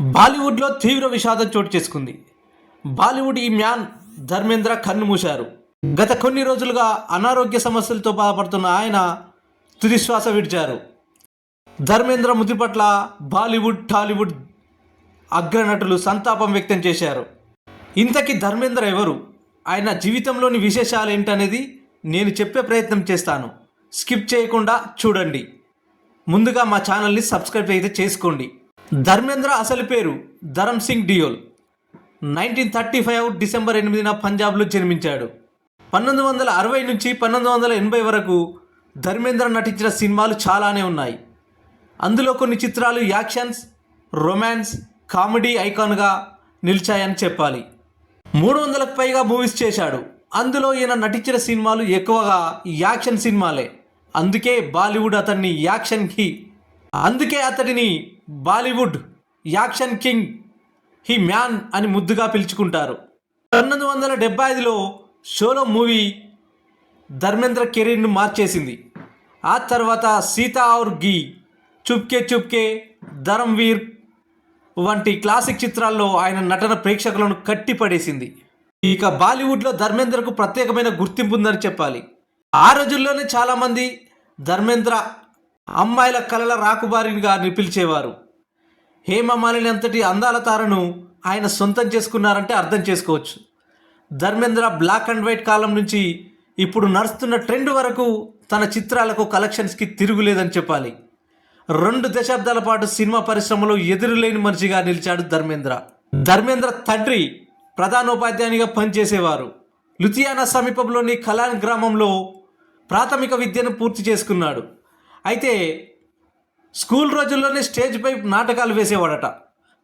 బాలీవుడ్లో తీవ్ర విషాదం చోటు చేసుకుంది. బాలీవుడ్ ఈ మ్యాన్ ధర్మేంద్ర కన్ను మూశారు. గత కొన్ని రోజులుగా అనారోగ్య సమస్యలతో బాధపడుతున్న ఆయన తుదిశ్వాస విడిచారు. ధర్మేంద్ర మృతి పట్ల బాలీవుడ్ టాలీవుడ్ అగ్రనటులు సంతాపం వ్యక్తం చేశారు. ఇంతకీ ధర్మేంద్ర ఎవరు? ఆయన జీవితంలోని విశేషాలు ఏంటనేది నేను చెప్పే ప్రయత్నం చేస్తాను. స్కిప్ చేయకుండా చూడండి. ముందుగా మా ఛానల్ని సబ్స్క్రైబ్ అయితే చేసుకోండి. ధర్మేంద్ర అసలు పేరు Dharam Singh Deol. Nineteen thirty five December ఎనిమిదిన పంజాబ్లో జన్మించాడు. పంతొమ్మిది వందల అరవై నుంచి పంతొమ్మిది వందల ఎనభై వరకు ధర్మేంద్ర నటించిన సినిమాలు చాలానే ఉన్నాయి. అందులో కొన్ని చిత్రాలు యాక్షన్స్ రొమాన్స్ కామెడీ ఐకాన్గా నిలిచాయని చెప్పాలి. మూడు వందలకు పైగా మూవీస్ చేశాడు. అందులో ఈయన నటించిన సినిమాలు ఎక్కువగా యాక్షన్ సినిమాలే. అందుకే బాలీవుడ్ అతన్ని యాక్షన్కి అందుకే అతడిని Bollywood action king he man అని ముద్దుగా పిలుచుకుంటారు. పంతొమ్మిది వందల డెబ్బై ఐదులో షోలో మూవీ ధర్మేంద్ర కెరీర్ను మార్చేసింది. ఆ తర్వాత సీతా ఔర్ గీ చుప్కే చుప్కే ధరమ్వీర్ వంటి క్లాసిక్ చిత్రాల్లో ఆయన నటన ప్రేక్షకులను కట్టిపడేసింది. ఇక బాలీవుడ్లో ధర్మేంద్రకు ప్రత్యేకమైన గుర్తింపు ఉందని చెప్పాలి. ఆ రోజుల్లోనే చాలామంది ధర్మేంద్ర అమ్మాయిల కలల రాకుబారిగా పిలిచేవారు హేమమాలిని అంతటి అందాల తారను ఆయన సొంతం చేసుకున్నారంటే అర్థం చేసుకోవచ్చు. ధర్మేంద్ర బ్లాక్ అండ్ వైట్ కాలం నుంచి ఇప్పుడు నడుస్తున్న ట్రెండ్ వరకు తన చిత్రాలకు కలెక్షన్స్కి తిరుగులేదని చెప్పాలి. రెండు దశాబ్దాల పాటు సినిమా పరిశ్రమలో ఎదురులేని మనిషిగా నిలిచాడు ధర్మేంద్ర. ధర్మేంద్ర తండ్రి ప్రధానోపాధ్యాయునిగా పనిచేసేవారు. లుధియానా సమీపంలోని కలాన్ గ్రామంలో ప్రాథమిక విద్యను పూర్తి చేసుకున్నాడు. అయితే స్కూల్ రోజుల్లోనే స్టేజ్పై నాటకాలు వేసేవాడట.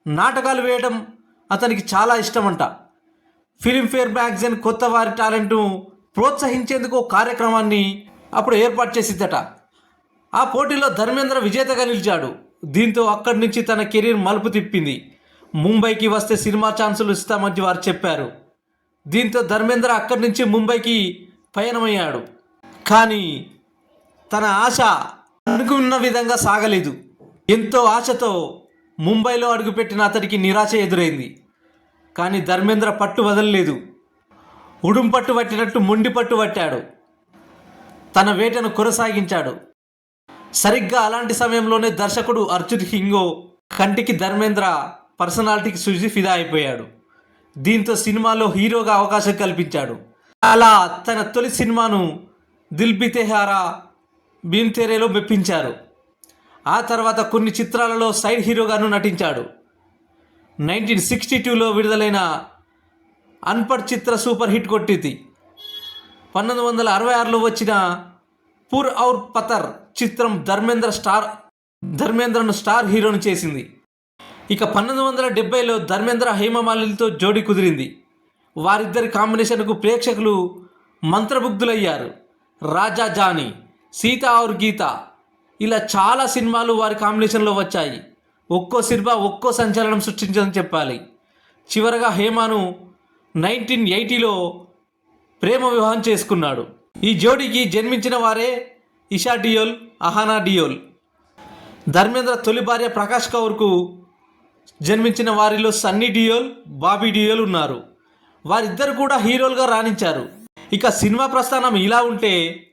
నాటకాలు వేయడం అతనికి చాలా ఇష్టమంట. ఫిలింఫేర్ మ్యాగజైన్ కొత్త వారి టాలెంట్ను ప్రోత్సహించేందుకు ఓ కార్యక్రమాన్ని అప్పుడు ఏర్పాటు చేసిద్దట. ఆ పోటీలో ధర్మేంద్ర విజేతగా నిలిచాడు. దీంతో అక్కడి నుంచి తన కెరీర్ మలుపు తిప్పింది. ముంబైకి వస్తే సినిమా ఛాన్సులు ఇస్తామని వారు చెప్పారు. దీంతో ధర్మేంద్ర అక్కడి నుంచి ముంబైకి పయనమయ్యాడు. కానీ తన ఆశ అనుకున్న విధంగా సాగలేదు. ఎంతో ఆశతో ముంబైలో అడుగుపెట్టిన అతడికి నిరాశ ఎదురైంది. కానీ ధర్మేంద్ర పట్టు వదలలేదు. ఉడుం పట్టు పట్టినట్టు మొండి పట్టు పట్టాడు. తన వేటను కొనసాగించాడు. సరిగ్గా అలాంటి సమయంలోనే దర్శకుడు అర్జున్ హింగో కంటికి ధర్మేంద్ర పర్సనాలిటీకి చూసి ఫిదా అయిపోయాడు. దీంతో సినిమాలో హీరోగా అవకాశం కల్పించాడు. అలా తన తొలి సినిమాను దిల్ బితెహారా భీమ్ తెరేలో మెప్పించారు. ఆ తర్వాత కొన్ని చిత్రాలలో సైడ్ హీరోగాను నటించాడు. నైన్టీన్ సిక్స్టీ టూలో విడుదలైన అన్పడ్ చిత్ర సూపర్ హిట్ కొట్టింది. పంతొమ్మిది వందల అరవై ఆరులో వచ్చిన పూర్ ఔర్ పతర్ చిత్రం ధర్మేంద్ర స్టార్ ధర్మేంద్రను స్టార్ హీరోను చేసింది. ఇక పంతొమ్మిది వందల డెబ్బైలో ధర్మేంద్ర హేమమాలినితో జోడీ కుదిరింది. వారిద్దరి కాంబినేషన్కు ప్రేక్షకులు మంత్రముగ్ధులయ్యారు. రాజా జానీ సీత ఔర్ గీత. ఇలా చాలా సినిమాలు వారి కాంబినేషన్లో వచ్చాయి. ఒక్కో సినిమా ఒక్కో సంచలనం సృష్టించదని చెప్పాలి. చివరగా హేమాను నైన్టీన్ ఎయిటీలో ప్రేమ వివాహం చేసుకున్నాడు. ఈ జోడీకి జన్మించిన వారే ఇషా డియోల్ అహానా డియోల్. ధర్మేంద్ర తొలి భార్య ప్రకాష్ కౌర్కు జన్మించిన వారిలో సన్నీ డియోల్ బాబీ డియోల్ ఉన్నారు. వారిద్దరు కూడా హీరోలుగా రాణించారు. ఇక సినిమా ప్రస్థానం ఇలా ఉంటే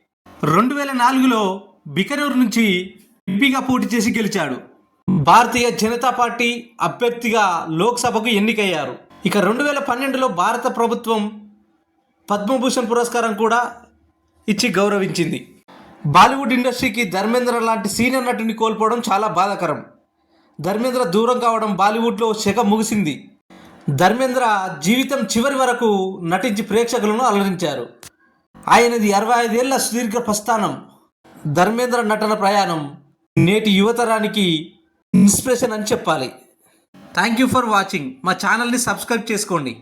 రెండు వేల నాలుగులో బికనూరు నుంచి ఎంపీగా పోటీ చేసి గెలిచాడు. భారతీయ జనతా పార్టీ అభ్యర్థిగా లోక్సభకు ఎన్నికయ్యారు. ఇక రెండు వేల పన్నెండులో భారత ప్రభుత్వం పద్మభూషణ్ పురస్కారం కూడా ఇచ్చి గౌరవించింది. బాలీవుడ్ ఇండస్ట్రీకి ధర్మేంద్ర లాంటి సీనియర్ నటుని కోల్పోవడం చాలా బాధాకరం. ధర్మేంద్ర దూరం కావడం బాలీవుడ్లో శక ముగిసింది. ధర్మేంద్ర జీవితం చివరి వరకు నటించి ప్రేక్షకులను అలరించారు. ఆయనది అరవై ఐదేళ్ళ సుదీర్ఘ ప్రస్థానం ధర్మేంద్ర నటన ప్రయాణం. నేటి యువతరానికి ఇన్స్పిరేషన్ అని చెప్పాలి. Thank you for watching. మా ఛానల్ని సబ్స్క్రైబ్ చేసుకోండి.